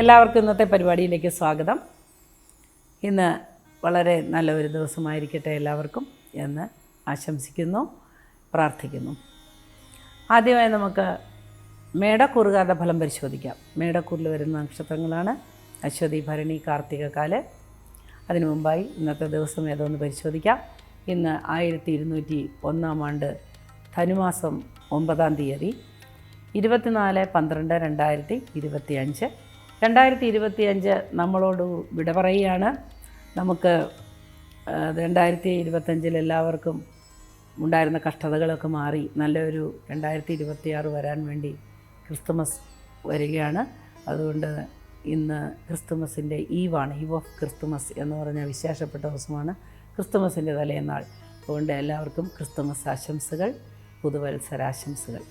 എല്ലാവർക്കും ഇന്നത്തെ പരിപാടിയിലേക്ക് സ്വാഗതം. ഇന്ന് വളരെ നല്ല ഒരു ദിവസമായിരിക്കട്ടെ എല്ലാവർക്കും എന്ന് ആശംസിക്കുന്നു പ്രാർത്ഥിക്കുന്നു. ആദ്യമായി നമുക്ക് മേടക്കൂറുകാരുടെ ഫലം പരിശോധിക്കാം. മേടക്കൂറിൽ വരുന്ന നക്ഷത്രങ്ങളാണ് അശ്വതി ഭരണി കാർത്തിക കാൽ. അതിനു മുമ്പായി ഇന്നത്തെ ദിവസം ഏതോന്ന് പരിശോധിക്കാം. ഇന്ന് ആയിരത്തി ഇരുന്നൂറ്റി ഒന്നാം ആണ്ട് ധനുമാസം ഒമ്പതാം തീയതി ഇരുപത്തിനാല് പന്ത്രണ്ട് രണ്ടായിരത്തി ഇരുപത്തി അഞ്ച് രണ്ടായിരത്തി ഇരുപത്തി അഞ്ച് നമ്മളോട് വിട പറയുകയാണ്. നമുക്ക് രണ്ടായിരത്തി ഇരുപത്തഞ്ചിൽ എല്ലാവർക്കും ഉണ്ടായിരുന്ന കഷ്ടതകളൊക്കെ മാറി. നല്ലൊരു രണ്ടായിരത്തി ഇരുപത്തിയാറ് വരാൻ വേണ്ടി ക്രിസ്തുമസ് വരികയാണ്. അതുകൊണ്ട് ഇന്ന് ക്രിസ്തുമസിന്റെ ഈവാണ് ഈവ് ഓഫ് ക്രിസ്തുമസ് എന്ന് പറഞ്ഞ വിശേഷപ്പെട്ട ദിവസമാണ് ക്രിസ്തുമസിന്റെ തലേന്നാൾ. അതുകൊണ്ട് എല്ലാവർക്കും ക്രിസ്തുമസ് ആശംസകൾ പുതുവത്സരാശംസകൾ.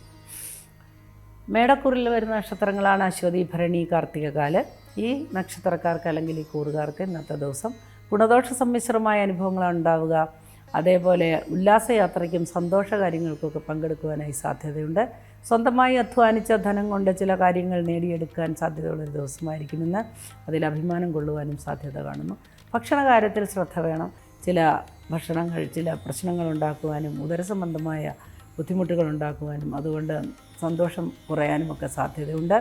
മേടക്കൂറിൽ വരുന്ന നക്ഷത്രങ്ങളാണ് അശ്വതി ഭരണി കാർത്തികകാൽ ഈ നക്ഷത്രക്കാർക്ക് അല്ലെങ്കിൽ ഈ കൂറുകാർക്ക് ഇന്നത്തെ ദിവസം ഗുണദോഷ സമ്മിശ്രമായ അനുഭവങ്ങളാണ് ഉണ്ടാവുക. അതേപോലെ ഉല്ലാസയാത്രയ്ക്കും സന്തോഷ കാര്യങ്ങൾക്കൊക്കെ പങ്കെടുക്കുവാനായി സാധ്യതയുണ്ട്. സ്വന്തമായി അധ്വാനിച്ച ധനം കൊണ്ട് ചില കാര്യങ്ങൾ നേടിയെടുക്കാൻ സാധ്യതയുള്ളൊരു ദിവസമായിരിക്കുമെന്ന് അതിൽ അഭിമാനം കൊള്ളുവാനും സാധ്യത കാണുന്നു. ഭക്ഷണ കാര്യത്തിൽ ശ്രദ്ധ വേണം. ചില ഭക്ഷണങ്ങൾ ചില പ്രശ്നങ്ങൾ ഉണ്ടാക്കുവാനും ഉദരസംബന്ധമായ ബുദ്ധിമുട്ടുകൾ ഉണ്ടാക്കുവാനും. അതുകൊണ്ട് സന്തോഷം കുറയാനും ഒക്കെ സാധ്യതയുണ്ട്.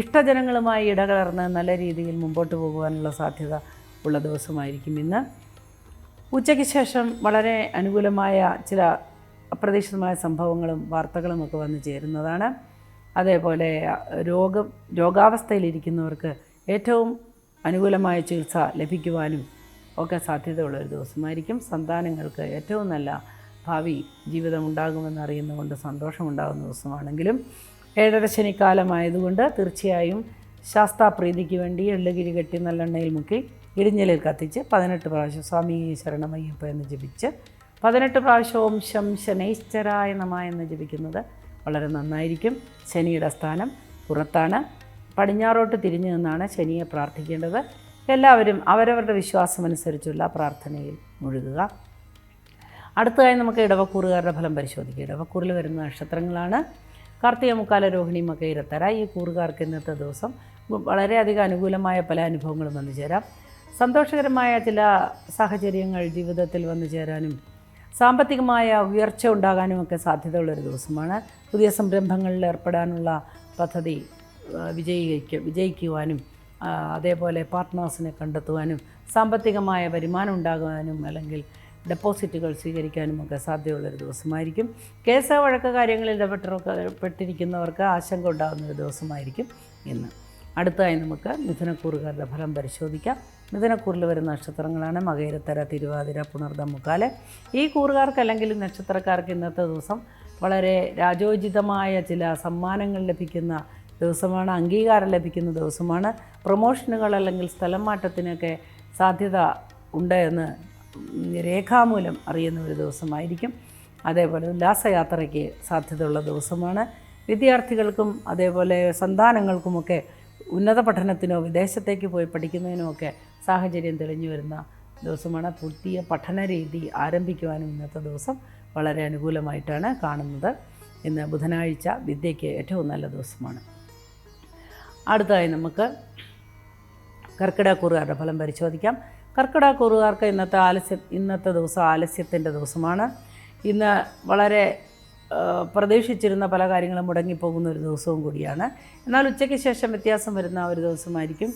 ഇഷ്ടജനങ്ങളുമായി ഇടകലർന്ന് നല്ല രീതിയിൽ മുമ്പോട്ട് പോകുവാനുള്ള സാധ്യത ഉള്ള ദിവസമായിരിക്കും ഇന്ന്. ഉച്ചയ്ക്ക് ശേഷം വളരെ അനുകൂലമായ ചില അപ്രതീക്ഷിതമായ സംഭവങ്ങളും വാർത്തകളും ഒക്കെ വന്നു ചേരുന്നതാണ്. അതേപോലെ രോഗം രോഗാവസ്ഥയിലിരിക്കുന്നവർക്ക് ഏറ്റവും അനുകൂലമായ ചികിത്സ ലഭിക്കുവാനും ഒക്കെ സാധ്യതയുള്ള ഒരു ദിവസമായിരിക്കും. സന്താനങ്ങൾക്ക് ഏറ്റവും നല്ല ഭാവി ജീവിതം ഉണ്ടാകുമെന്ന് അറിയുന്നതുകൊണ്ട് സന്തോഷമുണ്ടാകുന്ന ദിവസമാണെങ്കിലും ഏഴര ശനിക്കാലമായതുകൊണ്ട് തീർച്ചയായും ശാസ്താപ്രീതിക്ക് വേണ്ടി എള്ളുകിരി കെട്ടി നല്ലെണ്ണയിൽ മുക്കി ഇടിഞ്ഞലിൽ കത്തിച്ച് പതിനെട്ട് പ്രാവശ്യം സ്വാമി ശരണമയ്യപ്പ എന്ന് ജപിച്ച് പതിനെട്ട് പ്രാവശ്യം ഓം ശം ശനൈശ്ചരായ നമ എന്ന് ജപിക്കുന്നത് വളരെ നന്നായിരിക്കും. ശനിയുടെ സ്ഥാനം പുറത്താണ്. പടിഞ്ഞാറോട്ട് തിരിഞ്ഞു നിന്നാണ് ശനിയെ പ്രാർത്ഥിക്കേണ്ടത്. എല്ലാവരും അവരവരുടെ വിശ്വാസമനുസരിച്ചുള്ള പ്രാർത്ഥനയിൽ മുഴുകുക. അടുത്തതായി നമുക്ക് ഇടവക്കൂറുകാരുടെ ഫലം പരിശോധിക്കാം. ഇടവക്കൂറിൽ വരുന്ന നക്ഷത്രങ്ങളാണ് കാർത്തിക മുക്കാല രോഹിണി മകയിരത്തര. ഈ കൂറുകാർക്ക് ഇന്നത്തെ ദിവസം വളരെയധികം അനുകൂലമായ പല അനുഭവങ്ങളും വന്നു ചേരാം. സന്തോഷകരമായ ചില സാഹചര്യങ്ങൾ ജീവിതത്തിൽ വന്നു ചേരാനും സാമ്പത്തികമായ ഉയർച്ച ഉണ്ടാകാനും ഒക്കെ സാധ്യതയുള്ളൊരു ദിവസമാണ്. പുതിയ സംരംഭങ്ങളിൽ ഏർപ്പെടാനുള്ള പദ്ധതി വിജയിക്ക വിജയിക്കുവാനും അതേപോലെ പാർട്ട്നേഴ്സിനെ കണ്ടെത്തുവാനും സാമ്പത്തികമായ വരുമാനം ഉണ്ടാകുവാനും അല്ലെങ്കിൽ ഡെപ്പോസിറ്റുകൾ സ്വീകരിക്കാനും ഒക്കെ സാധ്യതയുള്ളൊരു ദിവസമായിരിക്കും. കേസ് വഴക്ക് കാര്യങ്ങളിൽ ഇടപെട്ടിരിക്കുന്നവർക്ക് പെട്ടിരിക്കുന്നവർക്ക് ആശങ്ക ഉണ്ടാകുന്ന ഒരു ദിവസമായിരിക്കും ഇന്ന്. അടുത്തതായി നമുക്ക് മിഥുനക്കൂറുകാരുടെ ഫലം പരിശോധിക്കാം. മിഥുനക്കൂറിൽ വരുന്ന നക്ഷത്രങ്ങളാണ് മകയിരത്തര തിരുവാതിര പുണർദം മുക്കാൽ ഈ കൂറുകാർക്ക് അല്ലെങ്കിൽ നക്ഷത്രക്കാർക്ക് ഇന്നത്തെ ദിവസം വളരെ രാജോചിതമായ ചില സമ്മാനങ്ങൾ ലഭിക്കുന്ന ദിവസമാണ് അംഗീകാരം ലഭിക്കുന്ന ദിവസമാണ്. പ്രൊമോഷനുകൾ അല്ലെങ്കിൽ സ്ഥലം മാറ്റത്തിനൊക്കെ സാധ്യത ഉണ്ട് എന്ന് രേഖാമൂലം അറിയുന്ന ഒരു ദിവസമായിരിക്കും. അതേപോലെ ഉല്ലാസയാത്രയ്ക്ക് സാധ്യതയുള്ള ദിവസമാണ്. വിദ്യാർത്ഥികൾക്കും അതേപോലെ സന്താനങ്ങൾക്കുമൊക്കെ ഉന്നത പഠനത്തിനോ വിദേശത്തേക്ക് പോയി പഠിക്കുന്നതിനോ ഒക്കെ സാഹചര്യം തെളിഞ്ഞു വരുന്ന ദിവസമാണ്. പുതിയ പഠന രീതി ആരംഭിക്കുവാനും ഇന്നത്തെ ദിവസം വളരെ അനുകൂലമായിട്ടാണ് കാണുന്നത്. ഇന്ന് ബുധനാഴ്ച വിദ്യയ്ക്ക് ഏറ്റവും നല്ല ദിവസമാണ്. അടുത്തതായി നമുക്ക് കർക്കിടകൂറുകാരുടെ ഫലം പരിശോധിക്കാം. കർക്കിടകൂറുകാർക്ക് ഇന്നത്തെ ആലസ്യ ഇന്നത്തെ ദിവസം ആലസ്യത്തിന്റെ ദിവസമാണ്. ഇന്ന് വളരെ പ്രതീക്ഷിച്ചിരുന്ന പല കാര്യങ്ങളും മുടങ്ങിപ്പോകുന്ന ഒരു ദിവസവും കൂടിയാണ്. എന്നാൽ ഉച്ചയ്ക്ക് ശേഷം വ്യത്യാസം വരുന്ന ഒരു ദിവസമായിരിക്കും.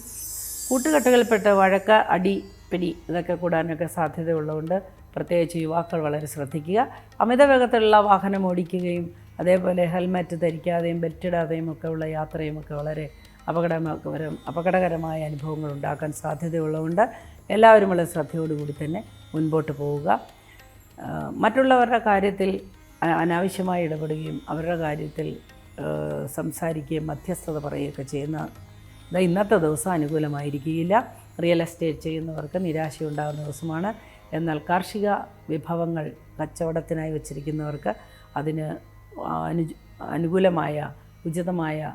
കൂട്ടുകെട്ടുകളിൽപ്പെട്ട് വഴക്ക അടി പിടി ഇതൊക്കെ കൂടാനൊക്കെ സാധ്യതയുള്ളതുകൊണ്ട് പ്രത്യേകിച്ച് യുവാക്കൾ വളരെ ശ്രദ്ധിക്കുക. അമിത വേഗത്തിലുള്ള വാഹനം ഓടിക്കുകയും അതേപോലെ ഹെൽമറ്റ് ധരിക്കാതെയും ബെൽറ്റ് ഇടാതെയും ഒക്കെ ഉള്ള യാത്രയും ഒക്കെ വളരെ അപകടകരം അപകടകരമായ അനുഭവങ്ങൾ ഉണ്ടാക്കാൻ സാധ്യതയുള്ളതുകൊണ്ട് എല്ലാവരും ശ്രദ്ധയോടുകൂടി തന്നെ മുൻപോട്ട് പോവുക. മറ്റുള്ളവരുടെ കാര്യത്തിൽ അനാവശ്യമായി ഇടപെടുകയും അവരുടെ കാര്യത്തിൽ സംസാരിക്കുകയും മധ്യസ്ഥത പറയുകയൊക്കെ ചെയ്യുന്ന ഇന്നത്തെ ദിവസം അനുകൂലമായിരിക്കുകയില്ല. റിയൽ എസ്റ്റേറ്റ് ചെയ്യുന്നവർക്ക് നിരാശയുണ്ടാകുന്ന ദിവസമാണ്. എന്നാൽ കാർഷിക വിഭവങ്ങൾ കച്ചവടത്തിനായി വച്ചിരിക്കുന്നവർക്ക് അതിന് അനു അനുകൂലമായ ഉചിതമായ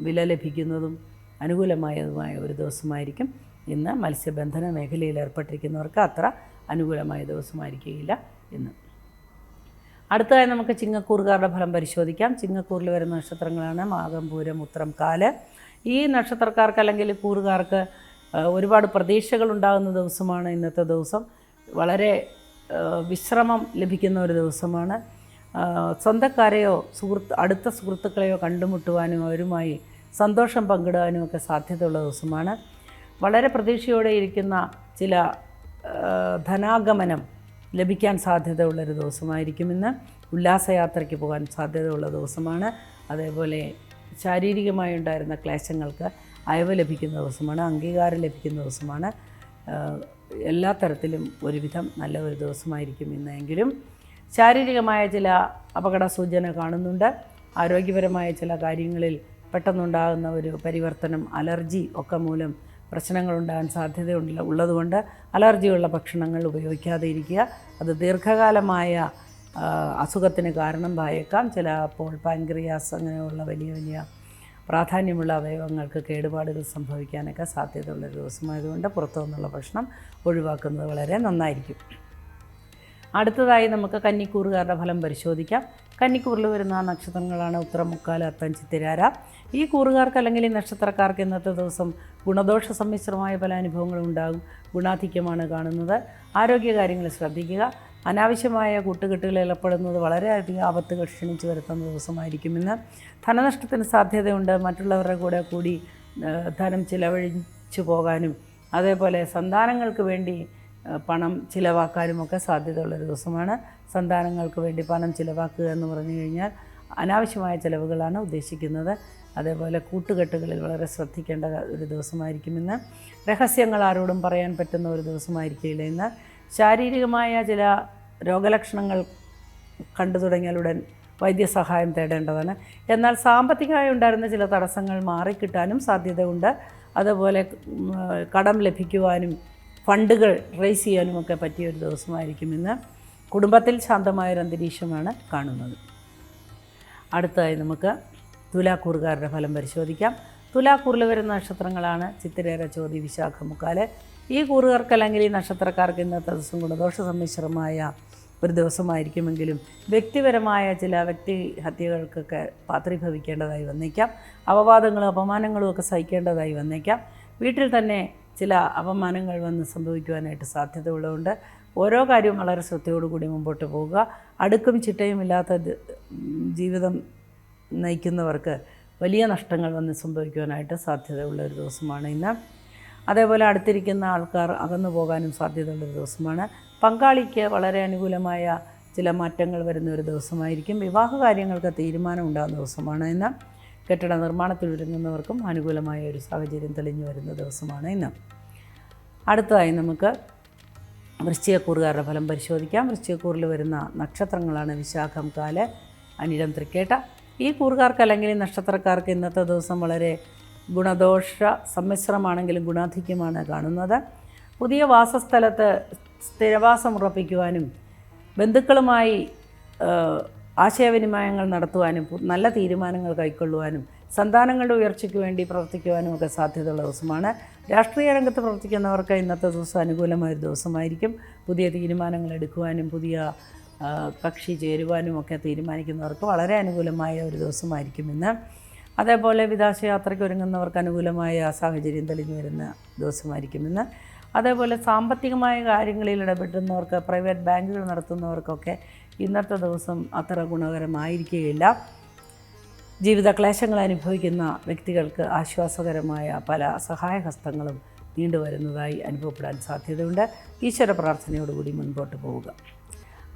വില ലഭിക്കുന്നതും അനുകൂലമായതുമായ ഒരു ദിവസമായിരിക്കും. ഇന്ന് മത്സ്യബന്ധന മേഖലയിൽ ഏർപ്പെട്ടിരിക്കുന്നവർക്ക് അത്ര അനുകൂലമായ ദിവസമായിരിക്കുകയില്ല ഇന്ന്. അടുത്തതായി നമുക്ക് ചിങ്ങക്കൂറുകാരുടെ ഫലം പരിശോധിക്കാം. ചിങ്ങക്കൂറിൽ വരുന്ന നക്ഷത്രങ്ങളാണ് മാകം പൂരം ഉത്രം കാൽ ഈ നക്ഷത്രക്കാർക്ക് അല്ലെങ്കിൽ കൂറുകാർക്ക് ഒരുപാട് പ്രതീക്ഷകൾ ഉണ്ടാകുന്ന ദിവസമാണ് ഇന്നത്തെ ദിവസം. വളരെ വിശ്രമം ലഭിക്കുന്ന ഒരു ദിവസമാണ്. സ്വന്തക്കാരെയോ സുഹൃത്ത് അടുത്ത സുഹൃത്തുക്കളെയോ കണ്ടുമുട്ടുവാനും അവരുമായി സന്തോഷം പങ്കിടാനും ഒക്കെ സാധ്യതയുള്ള ദിവസമാണ്. വളരെ പ്രതീക്ഷയോടെ ഇരിക്കുന്ന ചില ധനാഗമനം ലഭിക്കാൻ സാധ്യതയുള്ളൊരു ദിവസമായിരിക്കും ഇന്ന്. ഉല്ലാസയാത്രയ്ക്ക് പോകാൻ സാധ്യതയുള്ള ദിവസമാണ്. അതേപോലെ ശാരീരികമായി ഉണ്ടായിരുന്ന ക്ലേശങ്ങൾക്ക് അയവ് ലഭിക്കുന്ന ദിവസമാണ് അംഗീകാരം ലഭിക്കുന്ന ദിവസമാണ്. എല്ലാ തരത്തിലും ഒരുവിധം നല്ല ഒരു ദിവസമായിരിക്കും ഇന്നെങ്കിലും ശാരീരികമായ ചില അപകട സൂചന കാണുന്നുണ്ട്. ആരോഗ്യപരമായ ചില കാര്യങ്ങളിൽ പെട്ടെന്നുണ്ടാകുന്ന ഒരു പരിവർത്തനം അലർജി ഒക്കെ മൂലം പ്രശ്നങ്ങളുണ്ടാകാൻ സാധ്യതയുണ്ട് ഉള്ളതുകൊണ്ട് അലർജിയുള്ള ഭക്ഷണങ്ങൾ ഉപയോഗിക്കാതെ ഇരിക്കുക. അത് ദീർഘകാലമായ അസുഖത്തിന് കാരണം പായേക്കാം ചിലപ്പോൾ പാൻക്രിയാസ് അങ്ങനെയുള്ള വലിയ വലിയ പ്രാധാന്യമുള്ള അവയവങ്ങൾക്ക് കേടുപാടുകൾ സംഭവിക്കാനൊക്കെ സാധ്യതയുള്ള ദിവസമായതുകൊണ്ട് പുറത്തു നിന്നുള്ള ഭക്ഷണം ഒഴിവാക്കുന്നത് വളരെ നന്നായിരിക്കും. അടുത്തതായി നമുക്ക് കന്നിക്കൂറുകാരുടെ ഫലം പരിശോധിക്കാം. കന്നിക്കൂറിൽ വരുന്ന നക്ഷത്രങ്ങളാണ് ഉത്തരമുക്കാൽ അത്തം ചിത്തിരാര ഈ കൂറുകാർക്ക് അല്ലെങ്കിൽ ഈ നക്ഷത്രക്കാർക്ക് ഇന്നത്തെ ദിവസം ഗുണദോഷ സമ്മിശ്രമായ പല അനുഭവങ്ങളും ഉണ്ടാകും. ഗുണാധിക്യമാണ് കാണുന്നത്. ആരോഗ്യകാര്യങ്ങൾ ശ്രദ്ധിക്കുക. അനാവശ്യമായ കൂട്ടുകെട്ടുകൾ ഏർപ്പെടുന്നത് വളരെയധികം ആപത്തുകൾ ക്ഷണിച്ചു വരുത്തുന്ന ദിവസമായിരിക്കുമെന്ന് ധനനഷ്ടത്തിന് സാധ്യതയുണ്ട്. മറ്റുള്ളവരുടെ കൂടെ കൂടി ധനം ചിലവഴിച്ചു പോകാനും അതേപോലെ സന്താനങ്ങൾക്ക് വേണ്ടി പണം ചിലവാക്കാനും ചിലവാക്കാനുമൊക്കെ സാധ്യതയുള്ളൊരു ദിവസമാണ്. സന്താനങ്ങൾക്ക് വേണ്ടി പണം ചിലവാക്കുക എന്ന് പറഞ്ഞു കഴിഞ്ഞാൽ അനാവശ്യമായ ചിലവുകളാണ് ഉദ്ദേശിക്കുന്നത്. അതേപോലെ കൂട്ടുകെട്ടുകളിൽ വളരെ ശ്രദ്ധിക്കേണ്ട ഒരു ദിവസമായിരിക്കുമെന്ന് രഹസ്യങ്ങൾ ആരോടും പറയാൻ പറ്റുന്ന ഒരു ദിവസമായിരിക്കില്ല ഇന്ന്. ശാരീരികമായ ചില രോഗലക്ഷണങ്ങൾ കണ്ടു തുടങ്ങിയാലുടൻ വൈദ്യസഹായം തേടേണ്ടതാണ്. എന്നാൽ സാമ്പത്തികമായി ഉണ്ടായിരുന്ന ചില തടസ്സങ്ങൾ മാറിക്കിട്ടാനും സാധ്യതയുണ്ട്. അതുപോലെ കടം ലഭിക്കുവാനും ഫണ്ടുകൾ റേസ് ചെയ്യാനുമൊക്കെ പറ്റിയ ഒരു ദിവസമായിരിക്കും ഇന്ന്. കുടുംബത്തിൽ ശാന്തമായൊരു അന്തരീക്ഷമാണ് കാണുന്നത്. അടുത്തതായി നമുക്ക് തുലാക്കൂറുകാരുടെ ഫലം പരിശോധിക്കാം. തുലാക്കൂറിൽ വരുന്ന നക്ഷത്രങ്ങളാണ് ചിത്തിരേര ചോതി വിശാഖ മുക്കാൽ. ഈ കൂറുകാർക്ക് അല്ലെങ്കിൽ ഈ നക്ഷത്രക്കാർക്ക് ഇന്നത്തെ ദിവസം ഗുണദോഷ സമ്മിശ്രമായ ഒരു ദിവസമായിരിക്കുമെങ്കിലും വ്യക്തിപരമായ ചില വ്യക്തി ഹത്യകൾക്കൊക്കെ പാത്രീഭവിക്കേണ്ടതായി വന്നേക്കാം. അപവാദങ്ങളും അപമാനങ്ങളും ഒക്കെ സഹിക്കേണ്ടതായി വന്നേക്കാം. വീട്ടിൽ തന്നെ ചില അപമാനങ്ങൾ വന്ന് സംഭവിക്കുവാനായിട്ട് സാധ്യത ഉള്ളതുകൊണ്ട് ഓരോ കാര്യവും വളരെ ശ്രദ്ധയോടുകൂടി മുമ്പോട്ട് പോവുക. അടുക്കും ചിട്ടയും ഇല്ലാത്ത ജീവിതം നയിക്കുന്നവർക്ക് വലിയ നഷ്ടങ്ങൾ വന്ന് സംഭവിക്കുവാനായിട്ട് സാധ്യതയുള്ള ഒരു ദിവസമാണ് ഇന്ന്. അതേപോലെ അടുത്തിരിക്കുന്ന ആൾക്കാർ അകന്നു പോകാനും സാധ്യതയുള്ള ഒരു ദിവസമാണ്. പങ്കാളിക്ക് വളരെ അനുകൂലമായ ചില മാറ്റങ്ങൾ വരുന്ന ഒരു ദിവസമായിരിക്കും. വിവാഹ കാര്യങ്ങൾക്ക് തീരുമാനം ഉണ്ടാകുന്ന ദിവസമാണ് ഇന്ന്. കെട്ടിട നിർമ്മാണത്തിൽ ഒരുങ്ങുന്നവർക്കും അനുകൂലമായ ഒരു സാഹചര്യം തെളിഞ്ഞു വരുന്ന ദിവസമാണ് ഇന്ന്. അടുത്തതായി നമുക്ക് വൃശ്ചികക്കൂറുകാരുടെ ഫലം പരിശോധിക്കാം. വൃശ്ചികക്കൂറിൽ വരുന്ന നക്ഷത്രങ്ങളാണ് വിശാഖം കാൽ അനിരം തൃക്കേട്ട. ഈ കൂറുകാർക്ക് അല്ലെങ്കിൽ നക്ഷത്രക്കാർക്ക് ഇന്നത്തെ ദിവസം വളരെ ഗുണദോഷ സമ്മിശ്രമാണെങ്കിലും ഗുണാധിക്യമാണ് കാണുന്നത്. പുതിയ വാസസ്ഥലത്ത് സ്ഥിരവാസം ഉറപ്പിക്കുവാനും ബന്ധുക്കളുമായി ആശയവിനിമയങ്ങൾ നടത്തുവാനും നല്ല തീരുമാനങ്ങൾ കൈക്കൊള്ളുവാനും സന്താനങ്ങളുടെ ഉയർച്ചയ്ക്ക് വേണ്ടി പ്രവർത്തിക്കുവാനും ഒക്കെ സാധ്യതയുള്ള ദിവസമാണ്. രാഷ്ട്രീയ രംഗത്ത് പ്രവർത്തിക്കുന്നവർക്ക് ഇന്നത്തെ ദിവസം അനുകൂലമായ ഒരു ദിവസമായിരിക്കും. പുതിയ തീരുമാനങ്ങൾ എടുക്കുവാനും പുതിയ കക്ഷി ചേരുവാനും ഒക്കെ തീരുമാനിക്കുന്നവർക്ക് വളരെ അനുകൂലമായ ഒരു ദിവസമായിരിക്കും ഇന്ന്. അതേപോലെ വിദേശയാത്രയ്ക്ക് ഒരുങ്ങുന്നവർക്ക് അനുകൂലമായ സാഹചര്യം തെളിഞ്ഞു വരുന്ന ദിവസമായിരിക്കും ഇന്ന്. അതേപോലെ സാമ്പത്തികമായ കാര്യങ്ങളിൽ ഇടപെടുന്നവർക്ക് പ്രൈവറ്റ് ബാങ്കുകൾ നടത്തുന്നവർക്കൊക്കെ ഇന്നത്തെ ദിവസം അത്ര ഗുണകരമായിരിക്കുകയില്ല. ജീവിത ക്ലേശങ്ങൾ അനുഭവിക്കുന്ന വ്യക്തികൾക്ക് ആശ്വാസകരമായ പല സഹായഹസ്തങ്ങളും നീണ്ടുവരുന്നതായി അനുഭവപ്പെടാൻ സാധ്യതയുണ്ട്. ഈശ്വര പ്രാർത്ഥനയോടുകൂടി മുൻപോട്ട് പോവുക.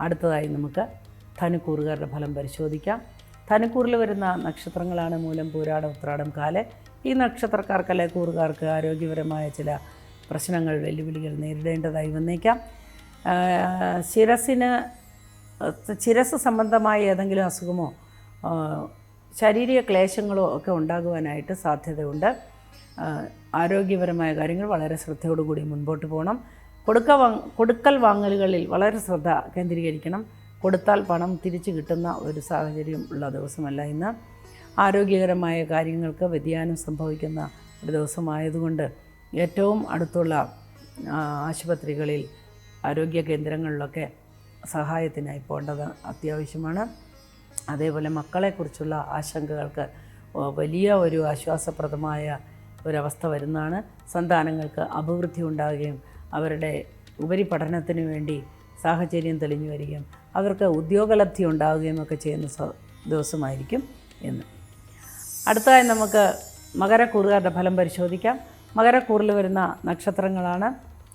അടുത്തതായി നമുക്ക് ധനുക്കൂറുകാരുടെ ഫലം പരിശോധിക്കാം. ധനുക്കൂറിൽ വരുന്ന നക്ഷത്രങ്ങളാണ് മൂലം പൂരാടം ഉത്രാടം കാൽ. ഈ നക്ഷത്രക്കാർക്കല്ലെ കൂറുകാർക്ക് ആരോഗ്യപരമായ ചില പ്രശ്നങ്ങൾ വെല്ലുവിളികൾ നേരിടേണ്ടതായി വന്നേക്കാം. ശിരസിന് ശിരസ് സംബന്ധമായ ഏതെങ്കിലും അസുഖമോ ശാരീരിക ക്ലേശങ്ങളോ ഒക്കെ ഉണ്ടാകുവാനായിട്ട് സാധ്യതയുണ്ട്. ആരോഗ്യപരമായ കാര്യങ്ങൾ വളരെ ശ്രദ്ധയോടുകൂടി മുൻപോട്ട് പോകണം. കൊടുക്ക കൊടുക്കൽ വാങ്ങലുകളിൽ വളരെ ശ്രദ്ധ കേന്ദ്രീകരിക്കണം. കൊടുത്താൽ പണം തിരിച്ചു കിട്ടുന്ന ഒരു സാഹചര്യം ഉള്ള ദിവസമല്ല ഇന്ന്. ആരോഗ്യകരമായ കാര്യങ്ങൾക്ക് വ്യതിയാനം സംഭവിക്കുന്ന ഒരു ദിവസമായതുകൊണ്ട് ഏറ്റവും അടുത്തുള്ള ആശുപത്രികളിൽ ആരോഗ്യ കേന്ദ്രങ്ങളിലൊക്കെ സഹായത്തിനായി പോകേണ്ടത് അത്യാവശ്യമാണ്. അതേപോലെ മക്കളെക്കുറിച്ചുള്ള ആശങ്കകൾക്ക് വലിയ ഒരു ആശ്വാസപ്രദമായ ഒരവസ്ഥ വരുന്നതാണ്. സന്താനങ്ങൾക്ക് അഭിവൃദ്ധി ഉണ്ടാകുകയും അവരുടെ ഉപരിപഠനത്തിന് വേണ്ടി സാഹചര്യം തെളിഞ്ഞു വരികയും അവർക്ക് ഉദ്യോഗലബ്ധി ഉണ്ടാവുകയും ഒക്കെ ചെയ്യുന്ന ദിവസമായിരിക്കും എന്ന്. അടുത്തതായി നമുക്ക് മകരക്കൂറുകാരുടെ ഫലം പരിശോധിക്കാം. മകരക്കൂറിൽ വരുന്ന നക്ഷത്രങ്ങളാണ്.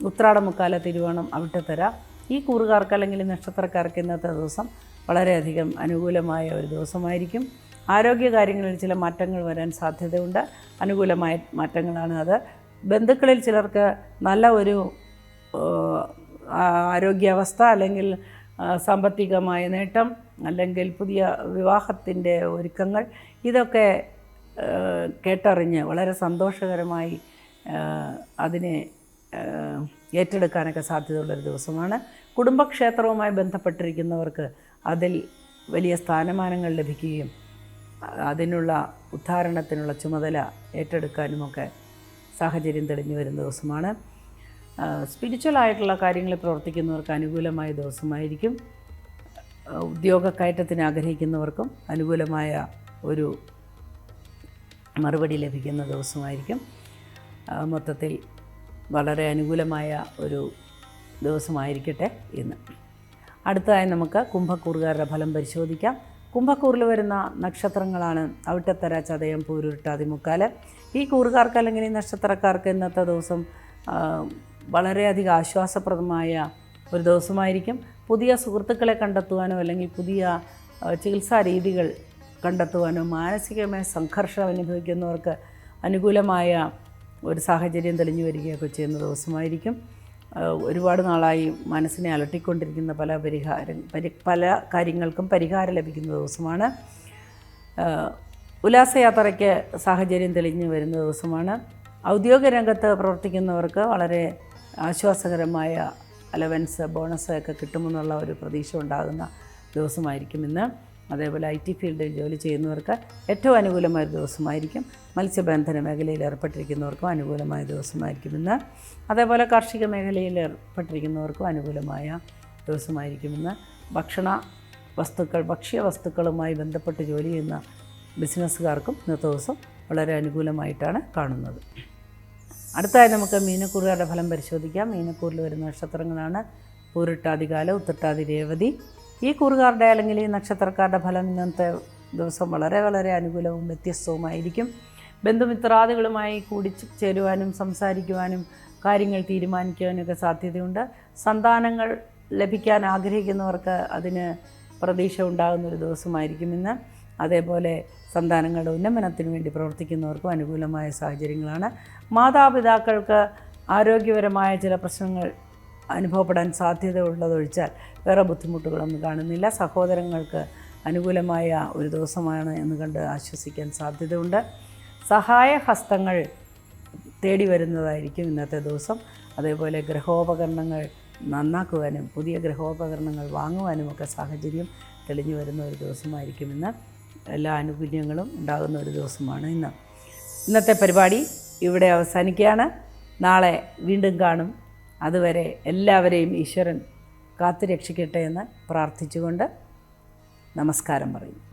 ഉത്രാടമുക്കാല തിരുവോണം അവിട്ടത്തര. ഈ കൂറുകാർക്ക് അല്ലെങ്കിൽ നക്ഷത്രക്കാർക്ക് ഇന്നത്തെ ദിവസം വളരെയധികം അനുകൂലമായ ഒരു ദിവസമായിരിക്കും. ആരോഗ്യ കാര്യങ്ങളിൽ ചില മാറ്റങ്ങൾ വരാൻ സാധ്യതയുണ്ട്. അനുകൂലമായ മാറ്റങ്ങളാണ് അത്. ബന്ധുക്കളിൽ ചിലർക്ക് നല്ല ഒരു ആരോഗ്യാവസ്ഥ അല്ലെങ്കിൽ സാമ്പത്തികമായ നേട്ടം അല്ലെങ്കിൽ പുതിയ വിവാഹത്തിന്റെ ഒരുക്കങ്ങൾ ഇതൊക്കെ കേട്ടറിഞ്ഞ് വളരെ സന്തോഷകരമായി അതിനെ ഏറ്റെടുക്കാനൊക്കെ സാധ്യതയുള്ളൊരു ദിവസമാണ്. കുടുംബക്ഷേത്രവുമായി ബന്ധപ്പെട്ടിരിക്കുന്നവർക്ക് അതിൽ വലിയ സ്ഥാനമാനങ്ങൾ ലഭിക്കുകയും അതിനുള്ള ഉദ്ധാരണത്തിനുള്ള ചുമതല ഏറ്റെടുക്കാനുമൊക്കെ സാഹചര്യം തെളിഞ്ഞു വരുന്ന ദിവസമാണ്. സ്പിരിച്വൽ ആയിട്ടുള്ള കാര്യങ്ങളിൽ പ്രവർത്തിക്കുന്നവർക്ക് അനുകൂലമായ ദിവസമായിരിക്കും. ഉദ്യോഗ കയറ്റത്തിന് ആഗ്രഹിക്കുന്നവർക്കും അനുകൂലമായ ഒരു മറുപടി ലഭിക്കുന്ന ദിവസമായിരിക്കും. മൊത്തത്തിൽ വളരെ അനുകൂലമായ ഒരു ദിവസമായിരിക്കട്ടെ ഇന്ന്. അടുത്തതായി നമുക്ക് കുംഭക്കൂറുകാരുടെ ഫലം പരിശോധിക്കാം. കുംഭക്കൂറിൽ വരുന്ന നക്ഷത്രങ്ങളാണ് അവിട്ടത്തര ചതയം പൂരുരുട്ടാതി മുക്കാൽ ഈ കൂറുകാർക്ക് അല്ലെങ്കിൽ ഈ നക്ഷത്രക്കാർക്ക് ഇന്നത്തെ ദിവസം വളരെയധികം ആശ്വാസപ്രദമായ ഒരു ദിവസമായിരിക്കും. പുതിയ സുഹൃത്തുക്കളെ കണ്ടെത്തുവാനോ അല്ലെങ്കിൽ പുതിയ ചികിത്സാ രീതികൾ കണ്ടെത്തുവാനോ മാനസികമായ സംഘർഷം അനുഭവിക്കുന്നവർക്ക് അനുകൂലമായ ഒരു സാഹചര്യം തെളിഞ്ഞു വരികയൊക്കെ ചെയ്യുന്ന ദിവസമായിരിക്കും. ഒരുപാട് നാളായി മനസ്സിനെ അലട്ടിക്കൊണ്ടിരിക്കുന്ന പല പരിഹാരം പരി പല കാര്യങ്ങൾക്കും പരിഹാരം ലഭിക്കുന്ന ദിവസമാണ്. ഉല്ലാസയാത്രയ്ക്ക് സാഹചര്യം തെളിഞ്ഞു വരുന്ന ദിവസമാണ്. ഔദ്യോഗിക രംഗത്ത് പ്രവർത്തിക്കുന്നവർക്ക് വളരെ ആശ്വാസകരമായ അലവൻസ് ബോണസ് ഒക്കെ കിട്ടുമെന്നുള്ള ഒരു പ്രതീക്ഷ ഉണ്ടാകുന്ന ദിവസമായിരിക്കും ഇന്ന്. അതേപോലെ ഐ ടി ഫീൽഡിൽ ജോലി ചെയ്യുന്നവർക്ക് ഏറ്റവും അനുകൂലമായ ദിവസമായിരിക്കും. മത്സ്യബന്ധന മേഖലയിൽ ഏർപ്പെട്ടിരിക്കുന്നവർക്കും അനുകൂലമായ ദിവസമായിരിക്കും ഇന്ന്. അതേപോലെ കാർഷിക മേഖലയിൽ ഏർപ്പെട്ടിരിക്കുന്നവർക്കും അനുകൂലമായ ദിവസമായിരിക്കും ഇന്ന്. ഭക്ഷണ വസ്തുക്കൾ ഭക്ഷ്യ വസ്തുക്കളുമായി ബന്ധപ്പെട്ട് ജോലി ചെയ്യുന്ന ബിസിനസ്സുകാർക്കും ഇന്നത്തെ ദിവസം വളരെ അനുകൂലമായിട്ടാണ് കാണുന്നത്. അടുത്തായി നമുക്ക് മീനക്കൂറുകാരുടെ ഫലം പരിശോധിക്കാം. മീനക്കൂറിൽ വരുന്ന നക്ഷത്രങ്ങളാണ് പൂരിട്ടാതികാല ഉത്തട്ടാതി രേവതി ഈ കൂറുകാരുടെ അല്ലെങ്കിൽ ഈ നക്ഷത്രക്കാരുടെ ഫലം ഇന്നത്തെ ദിവസം വളരെ വളരെ അനുകൂലവും വ്യത്യസ്തവുമായിരിക്കും. ബന്ധുമിത്രാദികളുമായി കൂടി ചേരുവാനും സംസാരിക്കുവാനും കാര്യങ്ങൾ തീരുമാനിക്കുവാനൊക്കെ സാധ്യതയുണ്ട്. സന്താനങ്ങൾ ലഭിക്കാൻ ആഗ്രഹിക്കുന്നവർക്ക് അതിന് പ്രതീക്ഷ ഉണ്ടാകുന്നൊരു ദിവസമായിരിക്കും ഇന്ന്. അതേപോലെ സന്താനങ്ങളുടെ ഉന്നമനത്തിന് വേണ്ടി പ്രവർത്തിക്കുന്നവർക്കും അനുകൂലമായ സാഹചര്യങ്ങളാണ്. മാതാപിതാക്കൾക്ക് ആരോഗ്യപരമായ ചില പ്രശ്നങ്ങൾ അനുഭവപ്പെടാൻ സാധ്യതയുള്ളതൊഴിച്ചാൽ വേറെ ബുദ്ധിമുട്ടുകളൊന്നും കാണുന്നില്ല. സഹോദരങ്ങൾക്ക് അനുകൂലമായ ഒരു ദിവസമാണ് എന്ന് കണ്ട് ആശ്വസിക്കാൻ സാധ്യതയുണ്ട്. സഹായഹസ്തങ്ങൾ തേടി വരുന്നതായിരിക്കും ഇന്നത്തെ ദിവസം. അതേപോലെ ഗ്രഹോപകരണങ്ങൾ നന്നാക്കുവാനും പുതിയ ഗൃഹോപകരണങ്ങൾ വാങ്ങുവാനുമൊക്കെ സാഹചര്യം തെളിഞ്ഞു വരുന്ന ഒരു ദിവസമായിരിക്കും ഇന്ന്. എല്ലാ ആനുകൂല്യങ്ങളും ഉണ്ടാകുന്ന ഒരു ദിവസമാണ് ഇന്ന്. ഇന്നത്തെ പരിപാടി ഇവിടെ അവസാനിക്കുകയാണ്. നാളെ വീണ്ടും കാണും. അതുവരെ എല്ലാവരെയും ഈശ്വരൻ കാത്തുരക്ഷിക്കട്ടെ എന്ന് പ്രാർത്ഥിച്ചുകൊണ്ട് നമസ്കാരം പറയുന്നു.